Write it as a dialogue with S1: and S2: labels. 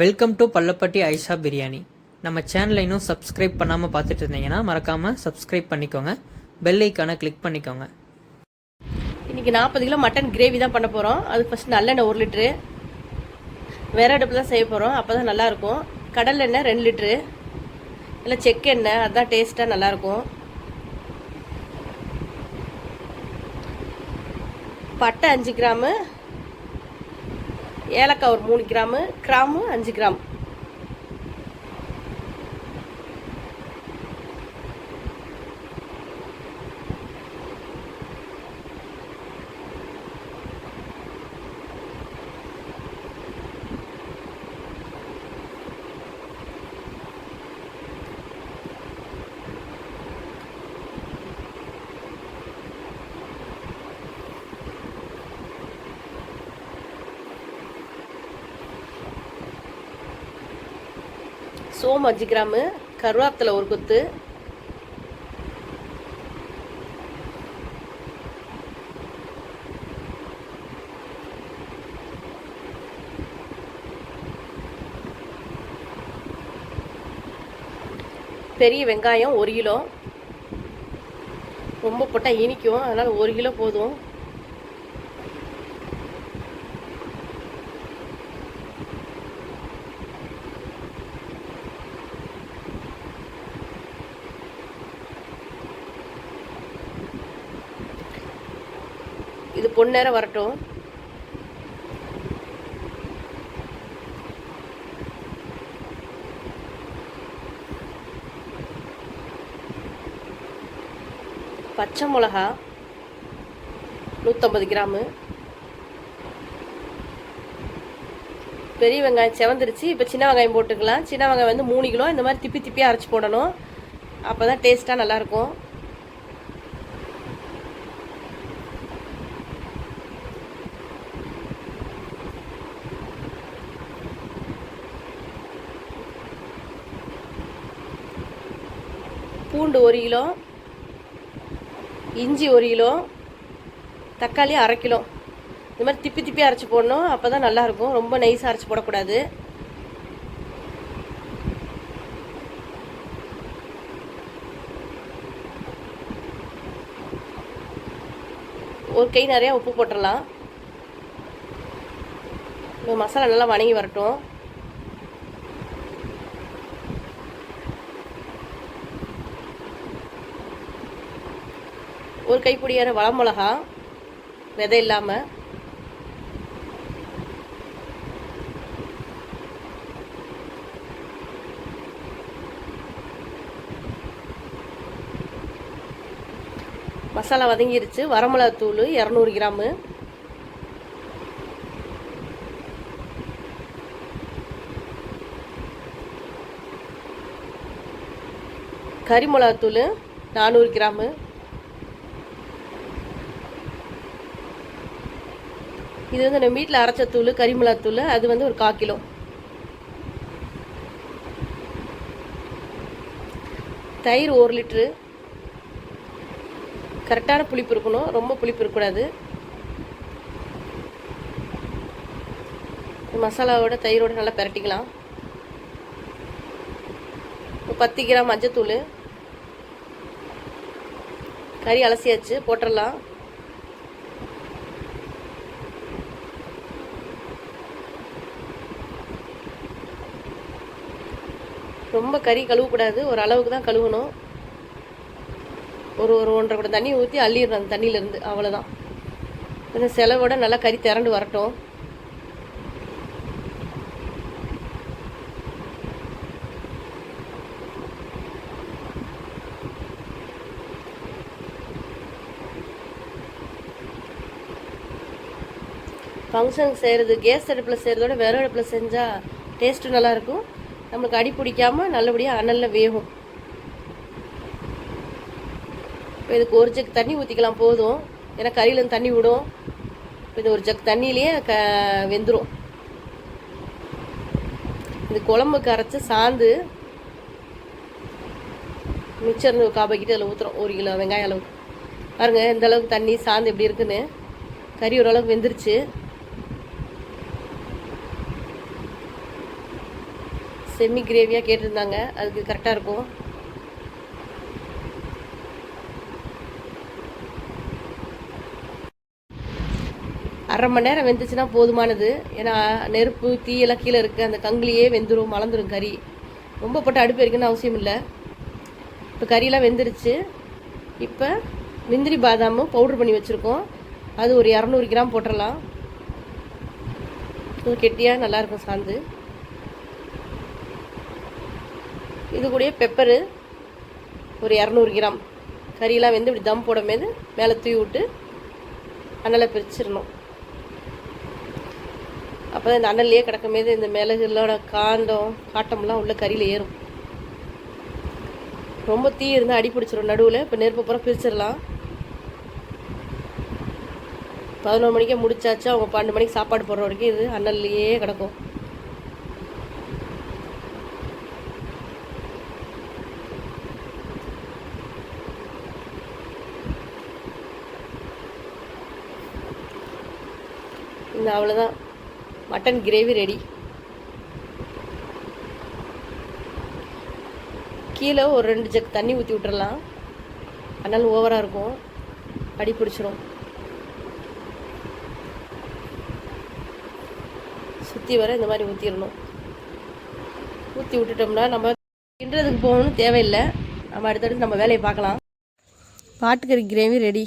S1: Welcome to Pallapatti Aisha biryani நம்ம சேனலை இன்னும் சப்ஸ்கிரைப் பண்ணாமல் பார்த்துட்டு இருந்தீங்கன்னா மறக்காமல் சப்ஸ்கிரைப் பண்ணிக்கோங்க. பெல் ஐக்கானை கிளிக் பண்ணிக்கோங்க.
S2: இன்றைக்கி நாற்பது கிலோ மட்டன் கிரேவி தான் பண்ண போகிறோம் அது ஃபஸ்ட் நல்லெண்ணெய் ஒரு லிட்ரு வேற அடுப்பு தான் செய்ய போகிறோம் அப்போ தான் நல்லாயிருக்கும் கடல் எண்ணெய் ரெண்டு லிட்ரு இல்லை செக்கெண்ணெய் அதுதான் டேஸ்ட்டாக நல்லாயிருக்கும் பட்டை அஞ்சு கிராமு. ஏலக்காய் ஒரு மூணு கிராமு கிராமு அஞ்சு கிராம். சோம்பு அஞ்சு கிராமு கருவேப்பிலை ஒரு கொத்து. பெரிய வெங்காயம் ஒரு கிலோ. ரொம்ப போட்டால் இனிக்கும் அதனால் ஒரு கிலோ போதும். இது பொன்னேரம் வரட்டும். பச்சை மிளகா நூற்றம்பது கிராமு. பெரிய வெங்காயம் செவந்துருச்சு. இப்போ சின்ன வெங்காயம் போட்டுக்கலாம். சின்ன வெங்காயம் வந்து மூணு கிலோ. இந்த மாதிரி திப்பி திப்பியாக அரைச்சி போடணும். அப்போ தான் டேஸ்ட்டாக நல்லாயிருக்கும் பூண்டு ஒரு கிலோ இஞ்சி ஒரு கிலோ தக்காளி அரை கிலோ. இந்த மாதிரி திப்பி திப்பி அரைச்சி போடணும். அப்போ தான் நல்லாயிருக்கும் ரொம்ப நைஸாக அரைச்சி போடக்கூடாது. ஒரு கை நிறையா உப்பு போட்டுடலாம் இந்த மசாலா நல்லா வணங்கி வரட்டும். ஒரு கைப்பிடியார வளமிளகா விதை இல்லாமல் மசாலா வதங்கிருச்சு. வரமிளகா தூள் இரநூறு கிராமு. கறி மிளகாத்தூள் நானூறு கிராமு. இது வந்து நம்ம வீட்டில் அரைச்ச தூள் கறிமிளகாத்தூள் அது வந்து ஒரு கால் கிலோ. தயிர் ஒரு லிட்ரு. கரெக்டான புளிப்பு இருக்கணும். ரொம்ப புளிப்பு இருக்கக்கூடாது. மசாலாவோட தயிரோட நல்லா பரட்டிக்கலாம். பத்து கிராம் மஞ்சத்தூள். கறி அலசியாச்சு போட்டுடலாம் ரொம்ப கறி கழுவக்கூடாது ஒரு அளவுக்கு தான் கழுவணும். ஒரு ஒரு ஒன்றரை கூட தண்ணி ஊற்றி அள்ளிடுறோம் அந்த தண்ணியிலேருந்து அவ்வளோதான் கொஞ்சம் செலவோட நல்லா கறி திரண்டு வரட்டும். ஃபங்க்ஷனுக்கு செய்கிறது கேஸ் அடுப்பில் செய்கிறதோட விறகு அடுப்பில் செஞ்சால் டேஸ்ட்டு நல்லாயிருக்கும் நம்மளுக்கு அடி பிடிக்காமல் நல்லபடியாக அனலில் வேகும். இப்போ இதுக்கு ஒரு ஜக் தண்ணி ஊற்றிக்கலாம் போதும். ஏன்னா கறியிலேருந்து தண்ணி விடும். இப்போ இது ஒரு ஜக் தண்ணியிலேயே க வெந்துடும் இது குழம்பு கரைச்சி சாந்து மிச்சர் காப்பாக்கிட்டு அதில் ஊற்றுறோம் ஒரு கிலோ வெங்காயம் அளவுக்கு. பாருங்கள் இந்த அளவுக்கு தண்ணி சாந்து எப்படி இருக்குன்னு. கறி ஓரளவுக்கு வெந்துருச்சு. செமி கிரேவியாக கேட்டிருந்தாங்க. அதுக்கு கரெக்டாக இருக்கும். அரை மணி நேரம் வெந்துச்சுன்னா போதுமானது. ஏன்னா நெருப்பு தீயெல்லாம் கீழே இருக்குது அந்த கங்கிலியே வெந்துடும் மலர்ந்துடும் கறி. ரொம்ப போட்டு அடுப்பு இருக்குன்னு அவசியம் இல்லை. இப்போ கறியெல்லாம் வெந்துருச்சு. இப்போ முந்திரி பாதாமும் பவுட்ரு பண்ணி வச்சுருக்கோம். அது ஒரு இரநூறு கிராம் போட்டுடலாம் கெட்டியாக நல்லாயிருக்கும் சாந்து. இது கூடயே பெப்பரு ஒரு இரநூறு கிராம். கறியெலாம் வெந்து இப்படி தம் போடும்போது மேலே தூவி விட்டு அண்ணலை பிரிச்சிடணும். அப்போ தான் இந்த அண்ணல்லையே கிடக்கும்போது இந்த மிளகுகளோட காண்டம் காட்டம்லாம் உள்ள கறியில் ஏறும். ரொம்ப தீ இருந்தால் அடி பிடிச்சிரும் நடுவில். இப்போ நெருப்பு பூரா பிரிச்சிடலாம். பதினோரு மணிக்கே முடிச்சாச்சு. அவங்க பன்னெண்டு மணிக்கு சாப்பாடு போடுற வரைக்கும் இது அண்ணல்லையே கிடக்கும். இந்த அவ்வளோதான் மட்டன் கிரேவி ரெடி கீழே ஒரு ரெண்டு ஜக் தண்ணி ஊற்றி விட்டுறலாம். அதனால் ஓவராக இருக்கும். அடி பிடிச்சிரும். சுற்றி வர இந்த மாதிரி ஊற்றிடணும் ஊற்றி விட்டுட்டோம்னா நம்ம கிண்டுறதுக்கு போகணும்னு தேவையில்லை. நம்ம அடுத்தடுத்து நம்ம வேலையை பார்க்கலாம். பாட்டுக்கறி கிரேவி ரெடி